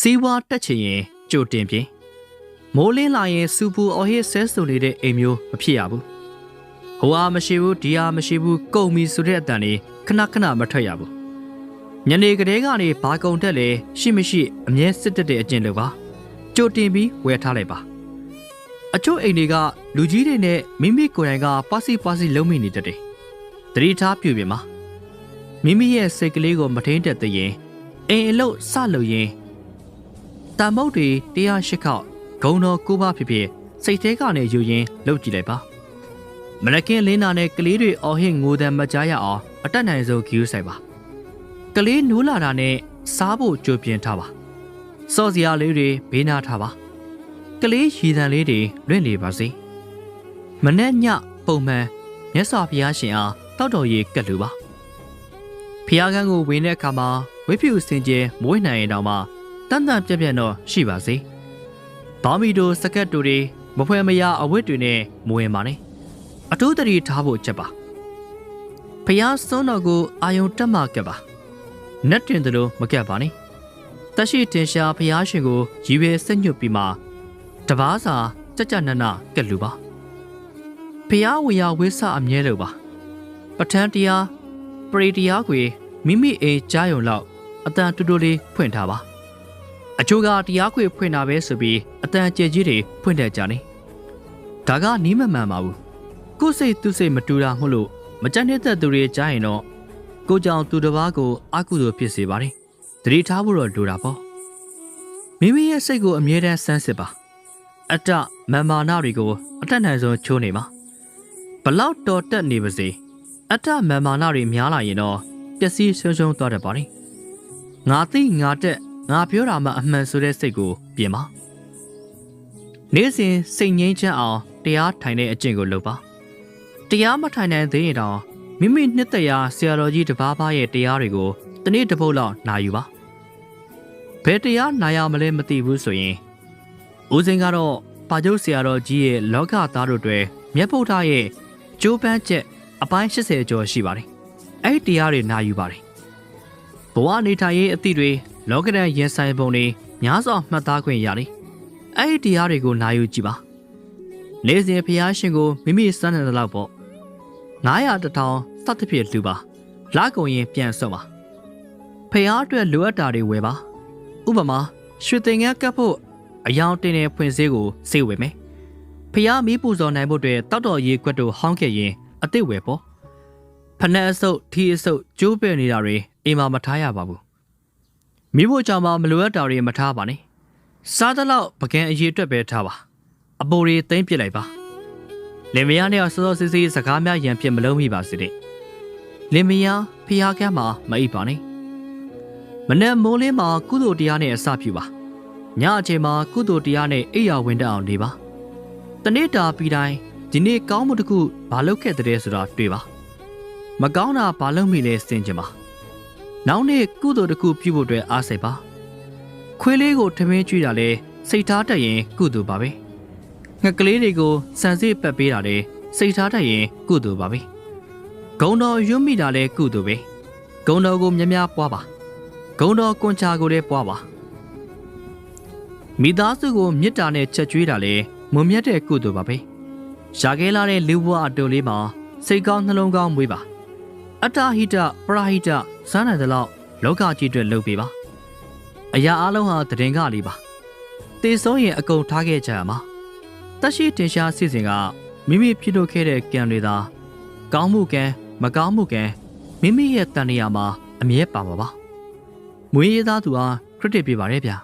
စီးဝါးတက်ချင်ရင်ကြိုတင်ပြင်မိုးလင်းလာရင်စူပူအော်ဟစ်ဆဲဆိုနေတဲ့အိမ်မျိုးမဖြစ်ရဘူးဟိုအားမရှိဘူးဒီအားမရှိဘူးကုန်ပြီဆိုတဲ့အတန်လေးခဏခဏမထွက်ရဘူးညနေကလေးကနေဘာကုန်တက်လဲရှိမရှိအမြဲစစ်တက်တဲ့အကျင့်တွေပါကြိုတင်ပြီးဝယ်ထားလိုက်ပါအချို့အိမ်တွေကလူကြီးတွေနဲ့မိမိကိုယ်တိုင်ကပါစီပါစီလုံးမိနေတတ်တယ်တတိထားပြုပြင်ပါမိမိရဲ့စိတ်ကလေးကိုမထိန်တက်တဲ့ရင်အိမ်အလုပ်စလုပ်ရင် တန်မုတ်တွေ108ခေါက်ဂုံတော်ကိုပါဖြစ်ဖြစ်စိတ်ထဲကနေယူရင်းလှုပ်ကြည့်လိုက်ပါမနက်ကင်းလင်းနာနဲ့ကလေးတွေအော်ဟစ်ငိုတံမကြားရအောင်အတက်နိုင်ဆုံးဂယူးဆိုင်ပါကလေးနိုးလာတာနဲ့စားဖို့ကြိုပြင်ထားပါစော့စရာလေးတွေဘေးနာထားပါကလေးရည်တံလေးတွေလွင့်နေပါစေမနဲ့ညပုံမှန်မြတ်စွာဘုရားရှင်အားတောက်တော်ရေးကတ်လူပါဖျားကန်းကိုဝင်တဲ့အခါမှာဝိဖြူစင်ကျဲမွေးနိုင်ရင်တောင်မှ တန်တန်ပြက်ပြက်တော့ရှိပါစေ။ဘာမီတို့စကတ်တူတွေမဖွဲမရအဝတ်တွေနဲ့မဝင်ပါနဲ့။အတိုးတရီထားဖို့ချက်ပါ။ဖျားစွန်းတော်ကိုအာယုံတက်မှကပ်ပါ။နတ်တင်တယ်လို့မကပ်ပါနဲ့။တရှိတင်ရှာဖျားရှင်ကိုရီပဲဆက်ညွတ်ပြီးမှတပားစာကြကြနနကက်လူပါ။ဖျားဝေယဝိဆအမြဲလို့ပါ။ပဋ္ဌာန်းတရားပရိတရားကိုမိမိအိမ်ကြားယုံလောက်အတန်တူတူလေးဖွင့်ထားပါ။ အချို့ကတရားခွေဖွင့်တာပဲဆိုပြီးအတန်ကြဲကြီးတွေဖွင့်တတ်ကြနေဒါကနီးမမှန်ပါဘူးကိုယ်စိတ်သူစိတ်မတူတာမို့လို့မကြက်တဲ့သူတွေကြားရင်တော့ကိုကြောင်သူတစ်ပါးကိုအကုသိုလ်ဖြစ်စေပါတယ်တတိထားဖို့တော့လိုတာပေါ့မိမိရဲ့စိတ်ကိုအမြဲတမ်းစမ်းစစ်ပါအတ္တမန်မာနတွေကိုအတတ်နိုင်ဆုံးချိုးနေပါဘလောက်တော်တက်နေပါစေအတ္တမန်မာနတွေများလာရင်တော့ပျက်စီးဆုံးရှုံးသွားတတ်ပါတယ်ငါသိငါတက် ငါပြောတာမှအမှန်ဆိုတဲ့စိတ်ကိုပြင်ပါနေ့စဉ်စိတ်ငြိမ်းချမ်းအောင်တရားထိုင်တဲ့အကျင့်ကိုလုပ်ပါတရားမထိုင်နိုင်သေးရင်တော့မိမိနှစ်သက်ရာဆရာတော်ကြီးတစ်ပါးပါးရဲ့တရားတွေကိုတနေ့တစ်ပုတ်လောက်နာယူပါဘယ်တရားနာရမလဲမသိဘူးဆိုရင်ဦးစင်ကတော့ပါကျုပ်ဆရာတော်ကြီးရဲ့လောကသားတို့တွေမြတ်ဗုဒ္ဓရဲ့ကျိုးပန်းချက်အပိုင်း80ကျော်ရှိပါတယ်အဲ့ဒီတရားတွေနာယူပါတယ်ဘဝနေထိုင်ရေးအသည့်တွေ လောကဒန်ရင်ဆိုင်ပုံတွေများစွာမှတ်သားခွင့်ရတယ်။အဲ့ဒီတရားတွေကိုနာယူကြည့်ပါ။နေ့စဉ်ဖျားရှင်ကိုမိမိစမ်းတဲ့လောက်ပေါ့။900တထောင်စသဖြင့်လူပါ။လာကုန်ရင်ပြန်ဆွပါ။ဖျားအတွက်လိုအပ်တာတွေဝယ်ပါ။ဥပမာရွှေတင်ငန်းကပ်ဖို့အယောင်တင်တဲ့ဖွင့်စည်းကိုစေဝယ်မယ်။ဖျားမီးပူဇော်နိုင်ဖို့အတွက်တောက်တော်ရေးကွက်တို့ဟောင်းခဲ့ရင်အစ်စ်ဝယ်ပေါ့။ဖနက်အစုပ်ထီအစုပ်ကျိုးပဲ့နေတာတွေအိမ်မှာမထားရပါဘူး မိဖို့ကြောင့်မှမလိုအပ်တာတွေမထားပါနဲ့စားသလောက်ပကံအရေးအတွက်ပဲထားပါအပိုတွေသိမ့်ပစ်လိုက်ပါလင်မယားနဲ့စောစောစီးစီးစကားများရန်ဖြစ်မလုံးမိပါစေတဲ့လင်မယားဖျားကမ်းမှာမအိပ်ပါနဲ့မနေ့မိုးလင်းမှာကုသိုလ်တရားနဲ့အစပြုပါညအချိန်မှာကုသိုလ်တရားနဲ့အိယာဝင်တတ်အောင်နေပါတနေ့တာပြီးတိုင်းဒီနေ့ကောင်းမှုတစ်ခုဘာလုပ်ခဲ့တဲ့ဆိုတာတွေ့ပါမကောင်းတာဘာလုပ်မိလဲစင်ကြပါ နောက်နေ့ကုသိုလ်တစ်ခုပြုဖို့အတွက်အားစိတ်ပါခွေးလေးကိုထမင်းကျွေးတာလဲစိတ်ထားတတ်ရင်ကုသိုလ်ပါပဲငှက်ကလေးတွေကိုစံစစ်ပတ်ပေးတာလဲစိတ်ထားတတ်ရင်ကုသိုလ်ပါပဲဂုံတော်ရွတ်မိတာလဲကုသိုလ်ပဲဂုံတော်ကိုမြများပွားပါဂုံတော်ကွန်ချာကိုလည်းပွားပါမိသားစုကိုမေတ္တာနဲ့ချက်ကျွေးတာလဲမွန်မြတ်တဲ့ကုသိုလ်ပါပဲရှာခဲလာတဲ့လူဘဝအတူလေးမှာစိတ်ကောင်းနှလုံးကောင်းမွေးပါ အတ္တဟိတပရဟိတစမ်းနိုင်တဲ့လောက်လောကကြီးအတွက်လုပ်ပေးပါအရာအလုံးဟာတည်ငါလေးပါတေဆုံးရင်အကုန်ထားခဲ့ကြရမှာတက်ရှိတင်ရှားစီစဉ်ကမိမိဖြစ်လို့ခဲ့တဲ့ကံတွေသာကောင်းမှုကံမကောင်းမှုကံမိမိရဲ့တန်နေရာမှာအမြဲပါမှာပါမွေးရသားသူအားခရစ်တစ်ပြပါရဲ့ဗျာ